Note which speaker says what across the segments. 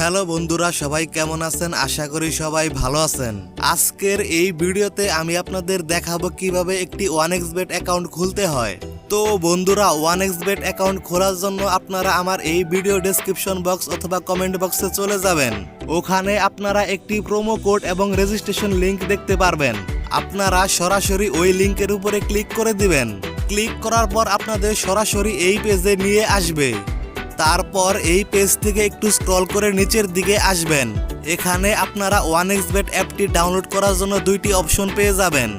Speaker 1: Hello বন্ধুরা, সবাই কেমন আছেন? আশা করি সবাই ভালো আছেন। আজকের এই ভিডিওতে আমি আপনাদের দেখাবো কীভাবে একটি ওয়ান এক্স বেট অ্যাকাউন্ট খুলতে হয়। তো বন্ধুরা ওয়ান এক্স বেট অ্যাকাউন্ট খোলার জন্য আপনারা আমার এই ভিডিও ডেসক্রিপশন বক্স অথবা কমেন্ট বক্সে চলে যাবেন। ওখানে আপনারা একটি প্রোমো কোড এবং রেজিস্ট্রেশন লিংক দেখতে পারবেন। আপনারা সরাসরি ওই লিংকের উপরে ক্লিক করে দিবেন। ক্লিক করার পর আপনাদের সরাসরি এই পেজে নিয়ে আসবে। তারপর এই পেজ থেকে একটু স্ক্রল করে নিচের দিকে আসবেন। এখানে আপনারা ওয়ান এক্স বেট অ্যাপটি ডাউনলোড করার জন্য দুইটি অপশন পেয়ে যাবেন।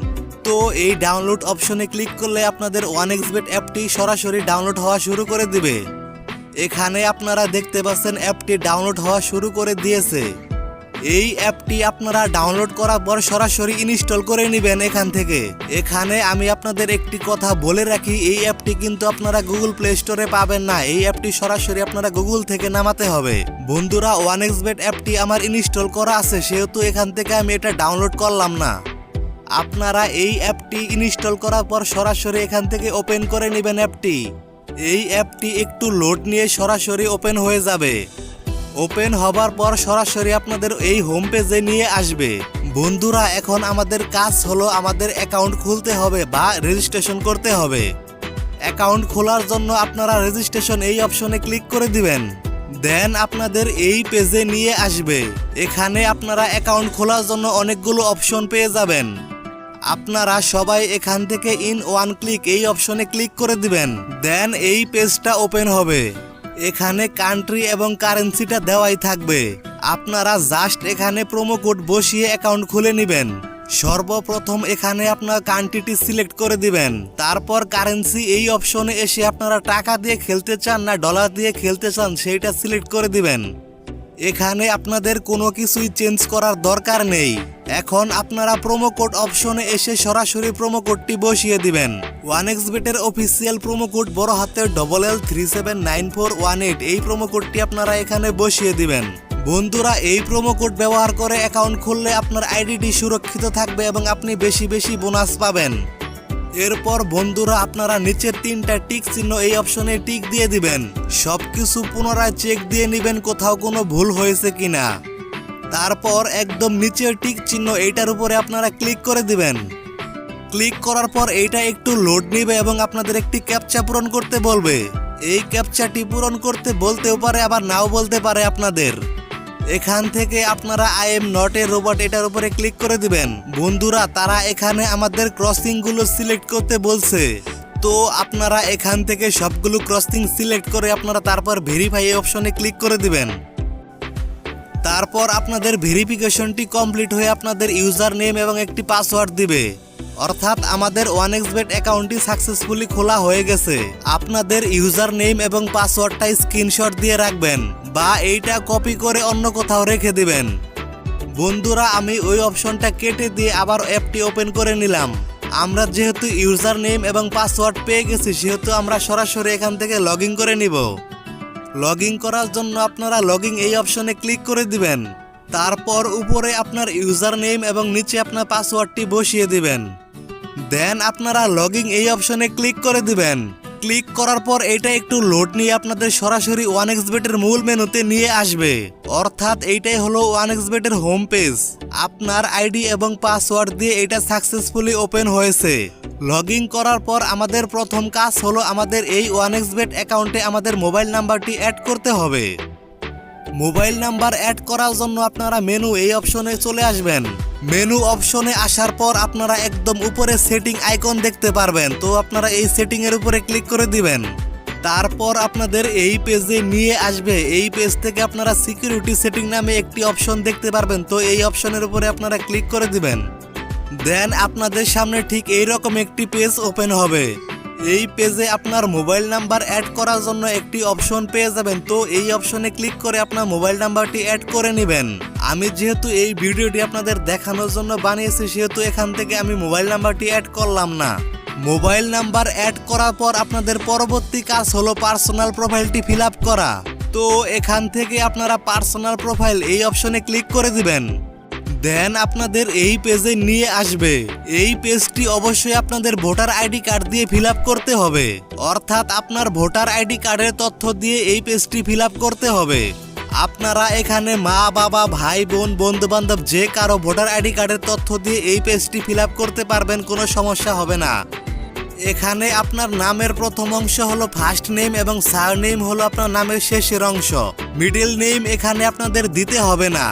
Speaker 1: তো এই ডাউনলোড অপশনে ক্লিক করলে আপনাদের ওয়ান এক্স বেট অ্যাপটি সরাসরি ডাউনলোড হওয়া শুরু করে দিবে। এখানে আপনারা দেখতে পাচ্ছেন অ্যাপটি ডাউনলোড হওয়া শুরু করে দিয়েছে। এই অ্যাপটি আপনারা ডাউনলোড করার পর সরাসরি ইনস্টল করে নেবেন এখান থেকে। এখানে আমি আপনাদের একটি কথা বলে রাখি, এই অ্যাপটি কিন্তু আপনারা গুগল প্লে স্টোরে পাবেন না। এই অ্যাপটি সরাসরি আপনারা গুগল থেকে নামাতে হবে। বন্ধুরা ওয়ান এক্স বেট অ্যাপটি আমার ইনস্টল করা আছে, সেহেতু এখান থেকে আমি এটা ডাউনলোড করলাম না। আপনারা এই অ্যাপটি ইনস্টল করার পর সরাসরি এখান থেকে ওপেন করে নেবেন অ্যাপটি। এই অ্যাপটি একটু লোড নিয়ে সরাসরি ওপেন হয়ে যাবে। ওপেন হবার পর সরাসরি আপনাদের এই হোম পেজে নিয়ে আসবে। বন্ধুরা, এখন আমাদের কাজ হলো আমাদের অ্যাকাউন্ট খুলতে হবে বা রেজিস্ট্রেশন করতে হবে। অ্যাকাউন্ট খোলার জন্য আপনারা রেজিস্ট্রেশন এই অপশনে ক্লিক করে দিবেন। দেন আপনাদের এই পেজে নিয়ে আসবে। এখানে আপনারা অ্যাকাউন্ট খোলার জন্য অনেকগুলো অপশন পেয়ে যাবেন। আপনারা সবাই এখান থেকে ইন ওয়ান ক্লিক এই অপশনে ক্লিক করে দিবেন। দেন এই পেজটা ওপেন হবে। এখানে কান্ট্রি এবং কারেন্সিটা দেওয়াই থাকবে। আপনারা জাস্ট এখানে প্রোমো কোড বসিয়ে অ্যাকাউন্ট খুলে নেবেন। সর্বপ্রথম এখানে আপনার কান্ট্রিটি সিলেক্ট করে দিবেন। তারপর কারেন্সি এই অপশনে এসে আপনারা টাকা দিয়ে খেলতে চান না ডলার দিয়ে খেলতে চান, সেইটা সিলেক্ট করে দিবেন। এখানে আপনাদের কোনো কিছুই চেঞ্জ করার দরকার নেই। এখন আপনারা প্রোমো কোড অপশনে এসে সরাসরি প্রোমো কোডটি বসিয়ে দিবেন। ওয়ান এক্স বেটের অফিসিয়াল প্রোমো কোড বড় হাতের double L three seven nine four one eight এই প্রোমো কোডটি আপনারা এখানে বসিয়ে দিবেন। বন্ধুরা, এই প্রোমো কোড ব্যবহার করে অ্যাকাউন্ট খুললে আপনার আইডিটি সুরক্ষিত থাকবে এবং আপনি বেশি বেশি বোনাস পাবেন। এরপর বন্ধুরা আপনারা নিচের তিনটা টিক চিহ্ন এই অপশনে টিক দিয়ে দিবেন। সবকিছু পুনরায় চেক দিয়ে নেবেন কোথাও কোনো ভুল হয়েছে কিনা। তারপর একদম নিচের টিক চিহ্ন এইটার উপরে আপনারা ক্লিক করে দিবেন। ক্লিক করার পর এইটা একটু লোড নেবে এবং আপনাদের একটি ক্যাপচা পূরণ করতে বলবে। এই ক্যাপচাটি পূরণ করতে বলতেও পারে, আবার নাও বলতে পারে আপনাদের। এখান থেকে আপনারা I am not a robot এটার উপরে ক্লিক করে দিবেন। বন্ধুরা, তারা এখানে আমাদের ক্রসিংগুলো সিলেক্ট করতে বলছে। তো আপনারা এখান থেকে সবগুলো ক্রসিং সিলেক্ট করে আপনারা তারপর ভেরিফাই অপশনে ক্লিক করে দিবেন। তারপর আপনাদের ভেরিফিকেশনটি কমপ্লিট হয়ে আপনাদের ইউজার নেম এবং একটি পাসওয়ার্ড দিবে। অর্থাৎ আমাদের ওয়ান এক্স বেট অ্যাকাউন্টটি সাকসেসফুলি খোলা হয়ে গেছে। আপনাদের ইউজার নেম এবং পাসওয়ার্ডটা স্ক্রিনশট দিয়ে রাখবেন। বা এইটা কপি করে অন্য কোথাও রেখে দিবেন। বন্ধুরা, আমি ওই অপশনটা কেটে দিয়ে আবার অ্যাপটি ওপেন করে নিলাম। আমরা যেহেতু ইউজার নেম এবং পাসওয়ার্ড পেয়ে গেছি, সেহেতু আমরা সরাসরি এখান থেকে লগ করে নিব। লগ করার জন্য আপনারা লগিং এই অপশনে ক্লিক করে দিবেন। তারপর উপরে আপনার ইউজার নেম এবং নিচে আপনার পাসওয়ার্ডটি বসিয়ে দিবেন। দেন আপনারা লগিং এই অপশনে ক্লিক করে দিবেন। ক্লিক করার পর এটা একটু লোড নিয়ে আপনাদের সরাসরি ওয়ান এক্স বেটের মূল মেনুতে নিয়ে আসবে। অর্থাৎ এইটাই হলো ওয়ান এক্স বেটের হোম পেজ আপনার আইডি এবং পাসওয়ার্ড দিয়ে এটা সাকসেসফুলি ওপেন হয়েছে। লগ ইন করার পর আমাদের প্রথম কাজ হলো আমাদের এই ওয়ান এক্স বেট অ্যাকাউন্টে আমাদের মোবাইল নাম্বারটি অ্যাড করতে হবে। মোবাইল নাম্বার অ্যাড করার জন্য আপনারা মেনু এই অপশনে চলে আসবেন। মেনু অপশনে আসার পর আপনারা একদম উপরে সেটিং আইকন দেখতে পারবেন। তো আপনারা এই সেটিং এর উপরে ক্লিক করে দিবেন। তারপর আপনাদের এই পেজে নিয়ে আসবে। এই পেজ থেকে আপনারা সিকিউরিটি সেটিং নামে একটি অপশন দেখতে পারবেন। তো এই অপশনের উপরে আপনারা ক্লিক করে দিবেন। দেন আপনাদের সামনে ঠিক এই রকম একটি পেজ ওপেন হবে। এই পেজে আপনার মোবাইল নাম্বার অ্যাড করার জন্য একটি অপশন পেয়ে যাবেন। তো এই অপশনে ক্লিক করে আপনার মোবাইল নাম্বারটি অ্যাড করে নেবেন। আমি যেহেতু এই ভিডিওটি আপনাদের দেখানোর জন্য বানিয়েছি, সেহেতু এখান থেকে আমি মোবাইল নাম্বারটি অ্যাড করলাম না। মোবাইল নাম্বার অ্যাড করার পর আপনাদের পরবর্তী কাজ হলো পার্সোনাল প্রোফাইলটি ফিল করা। তো এখান থেকে আপনারা পার্সোনাল প্রোফাইল এই অপশনে ক্লিক করে দিবেন। দেন আপনাদের এই পেজে নিয়ে আসবে। এই পেজটি অবশ্যই আপনাদের ভোটার আইডি কার্ড দিয়ে ফিল করতে হবে। অর্থাৎ আপনার ভোটার আইডি কার্ডের তথ্য দিয়ে এই পেজটি ফিল করতে হবে। আপনারা এখানে মা, বাবা, ভাই, বোন বন্ধু বান্ধব যে কারও ভোটার আইডি কার্ডের তথ্য দিয়ে এই পেজটি ফিল করতে পারবেন, কোনো সমস্যা হবে না। এখানে আপনার নামের প্রথম অংশ হলো ফার্স্ট নেম এবং সার নেম হলো আপনার নামের শেষের অংশ। মিডিল নেম এখানে আপনাদের দিতে হবে না।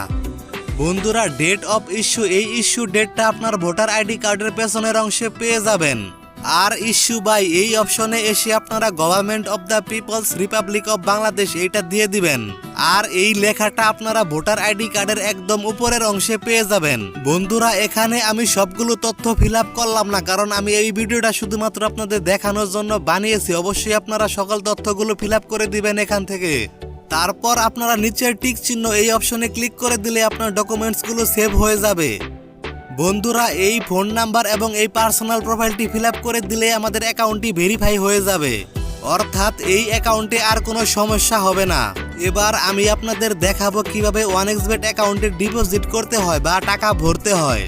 Speaker 1: বন্ধুরা ডেট অফ ইস্যু এই ইস্যু ডেটটা আপনার ভোটার আইডি কার্ডের পেছনের অংশে পেয়ে যাবেন। আর ইস্যু বাই এই অপশনে এসে আপনারা government of the people's republic of Bangladesh এইটা দিয়ে দিবেন। আর এই লেখাটা আপনারা ভোটার আইডি কার্ডের একদম উপরের অংশে পেয়ে যাবেন। বন্ধুরা, এখানে আমি সবগুলো তথ্য ফিল করলাম না, কারণ আমি এই ভিডিওটা শুধুমাত্র আপনাদের দেখানোর জন্য বানিয়েছি। অবশ্যই আপনারা সকল তথ্যগুলো ফিল করে দিবেন এখান থেকে। তারপর আপনারা নিচের টিক চিহ্ন এই অপশনে ক্লিক করে দিলে আপনার ডকুমেন্টসগুলো সেভ হয়ে যাবে। বন্ধুরা, এই ফোন নাম্বার এবং এই পার্সোনাল প্রোফাইলটি ফিল করে দিলে আমাদের অ্যাকাউন্টটি ভেরিফাই হয়ে যাবে। অর্থাৎ এই অ্যাকাউন্টে আর কোনো সমস্যা হবে না। এবার আমি আপনাদের দেখাবো কীভাবে ওয়ান এক্সবেট অ্যাকাউন্টে ডিপোজিট করতে হয় বা টাকা ভরতে হয়।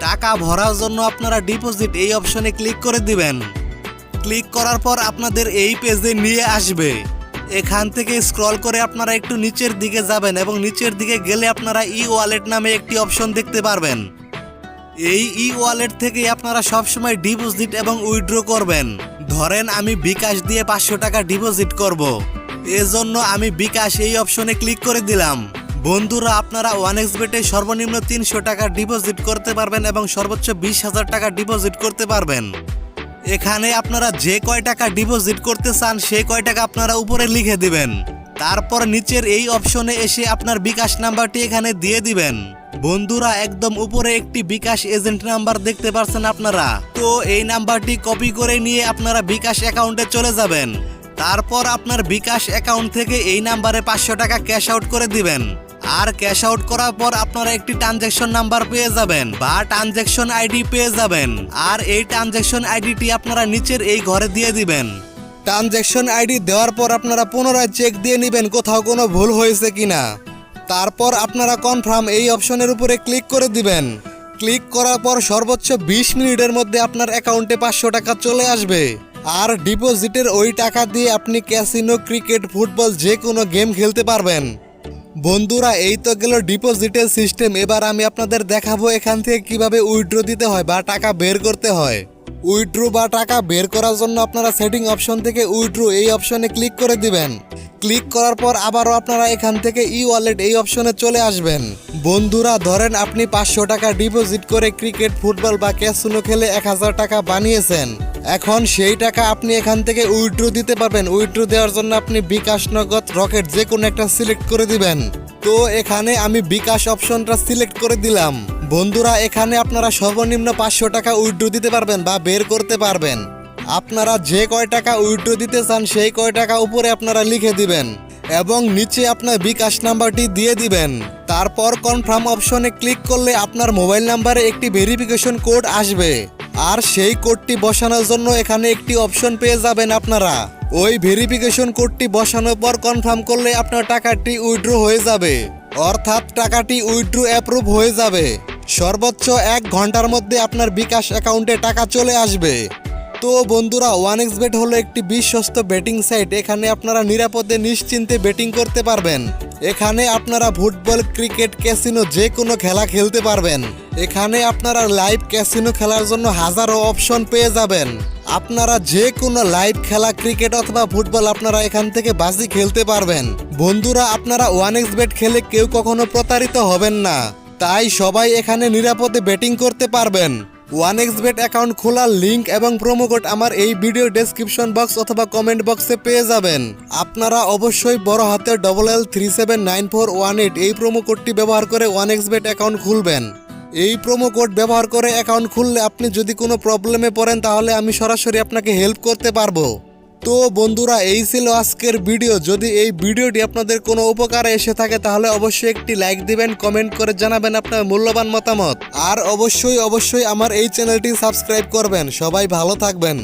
Speaker 1: টাকা ভরার জন্য আপনারা ডিপোজিট এই অপশনে ক্লিক করে দিবেন। ক্লিক করার পর আপনাদের এই পেজে নিয়ে আসবে। এখান থেকে স্ক্রল করে আপনারা একটু নিচের দিকে যাবেন এবং নিচের দিকে গেলে আপনারা ই ওয়ালেট নামে একটি অপশন দেখতে পারবেন। এই ই ওয়ালেট থেকে আপনারা সবসময় ডিপোজিট এবং উইথড্র করবেন। ধরেন আমি বিকাশ দিয়ে পাঁচশো টাকা ডিপোজিট করব। এজন্য আমি বিকাশ এই অপশনে ক্লিক করে দিলাম। বন্ধুরা, আপনারা ওয়ান এক্স বেটে সর্বনিম্ন তিনশো টাকা ডিপোজিট করতে পারবেন এবং সর্বোচ্চ বিশ হাজার টাকা ডিপোজিট করতে পারবেন। এখানে আপনারা যে কয় টাকা ডিপোজিট করতে চান, সে কয় টাকা আপনারা উপরে লিখে দিবেন। তারপর নিচের এই অপশনে এসে আপনার বিকাশ নাম্বারটি এখানে দিয়ে দিবেন। বন্ধুরা, একদম উপরে একটি বিকাশ এজেন্ট নাম্বার দেখতে পাচ্ছেন আপনারা। তো এই নাম্বারটি কপি করে নিয়ে আপনারা বিকাশ অ্যাকাউন্টে চলে যাবেন। তারপর আপনার বিকাশ অ্যাকাউন্ট থেকে এই নাম্বারে পাঁচশো টাকা ক্যাশ আউট করে দিবেন। আর ক্যাশ আউট করার পর আপনারা একটি ট্রানজ্যাকশন নাম্বার পেয়ে যাবেন বা ট্রানজ্যাকশন আইডি পেয়ে যাবেন। আর এই ট্রানজ্যাকশন আইডিটি আপনারা নিচের এই ঘরে দিয়ে দিবেন। ট্রানজ্যাকশন আইডি দেওয়ার পর আপনারা পুনরায় চেক দিয়ে নেবেন কোথাও কোনো ভুল হয়েছে কিনা। তারপর আপনারা কনফার্ম এই অপশনের উপরে ক্লিক করে দিবেন। ক্লিক করার পর সর্বোচ্চ বিশ মিনিটের মধ্যে আপনার অ্যাকাউন্টে পাঁচশো টাকা চলে আসবে। আর ডিপোজিটের ওই টাকা দিয়ে আপনি ক্যাসিনো ক্রিকেট ফুটবল যে কোনো গেম খেলতে পারবেন। বন্ধুরা, এই তো গেল ডিপোজিটের সিস্টেম এবার আমি আপনাদের দেখাবো এখান থেকে কীভাবে উইথড্র দিতে হয় বা টাকা বের করতে হয়। উইড্রো বা টাকা বের করার জন্য আপনারা সেটিং অপশন থেকে উইড্রো এই অপশনে ক্লিক করে দিবেন। ক্লিক করার পর আবারও আপনারা এখান থেকে ই ওয়ালেট এই অপশনে চলে আসবেন। বন্ধুরা, ধরেন আপনি পাঁচশো টাকা ডিপোজিট করে ক্রিকেট ফুটবল বা ক্যাসিনো খেলে এক হাজার টাকা বানিয়েছেন। এখন সেই টাকা আপনি এখান থেকে উইথড্র দিতে পারবেন। উইথড্র দেওয়ার জন্য আপনি বিকাশ নগদ, রকেট যে কোনো একটা সিলেক্ট করে দিবেন। তো এখানে আমি বিকাশ অপশনটা সিলেক্ট করে দিলাম। বন্ধুরা, এখানে আপনারা সর্বনিম্ন পাঁচশো টাকা উইথড্র দিতে পারবেন বা বের করতে পারবেন। আপনারা যে কয় টাকা উইথড্র দিতে চান, সেই কয় টাকা উপরে আপনারা লিখে দিবেন এবং নিচে আপনার বিকাশ নাম্বারটি দিয়ে দিবেন। তারপর কনফার্ম অপশনে ক্লিক করলে আপনার মোবাইল নাম্বারে একটি ভেরিফিকেশন কোড আসবে। আর সেই কোডটি বসানোর জন্য এখানে একটি অপশন পেয়ে যাবেন আপনারা। ওই ভেরিফিকেশন কোডটি বসানোর পর কনফার্ম করলে আপনার টাকাটি উইথড্র হয়ে যাবে। অর্থাৎ টাকাটি উইথড্র অ্যাপ্রুভ হয়ে যাবে। সর্বোচ্চ এক ঘণ্টার মধ্যে আপনার বিকাশ অ্যাকাউন্টে টাকা চলে আসবে। তো বন্ধুরা ওয়ান এক্স বেট হলো একটি বিশ্বস্ত বেটিং সাইট এখানে আপনারা নিরাপদে, নিশ্চিন্তে বেটিং করতে পারবেন। এখানে আপনারা ফুটবল, ক্রিকেট ক্যাসিনো যে কোনো খেলা খেলতে পারবেন। এখানে আপনারা লাইভ ক্যাসিনো খেলার জন্য হাজারো অপশন পেয়ে যাবেন। আপনারা যে কোনো লাইভ খেলা, ক্রিকেট অথবা ফুটবল আপনারা এখান থেকে বাজি খেলতে পারবেন। বন্ধুরা, আপনারা ওয়ান এক্স বেট খেলে কেউ কখনো প্রতারিত হবেন না। তাই সবাই এখানে নিরাপদে ব্যাটিং করতে পারবেন। ওয়ান এক্স বেট অ্যাকাউন্ট খোলার লিঙ্ক এবং প্রোমো কোড আমার এই ভিডিও ডেসক্রিপশন বক্স অথবা কমেন্ট বক্সে পেয়ে যাবেন। আপনারা অবশ্যই বড় হাতে double L three seven nine four one eight এই প্রোমো কোডটি ব্যবহার করে ওয়ান এক্স বেট অ্যাকাউন্ট খুলবেন। এই প্রোমো কোড ব্যবহার করে অ্যাকাউন্ট খুললে আপনি যদি কোনো প্রবলেমে পড়েন তাহলে আমি সরাসরি আপনাকে হেল্প করতে পারব। তো বন্ধুরা, এই ছিল আজকের ভিডিও। যদি এই ভিডিওটি আপনাদের কোনো উপকারে এসে থাকে, তাহলে অবশ্যই একটি লাইক দিবেন, কমেন্ট করে জানাবেন আপনার মূল্যবান মতামত। আর অবশ্যই অবশ্যই আমার এই চ্যানেলটি সাবস্ক্রাইব করবেন। সবাই ভালো থাকবেন।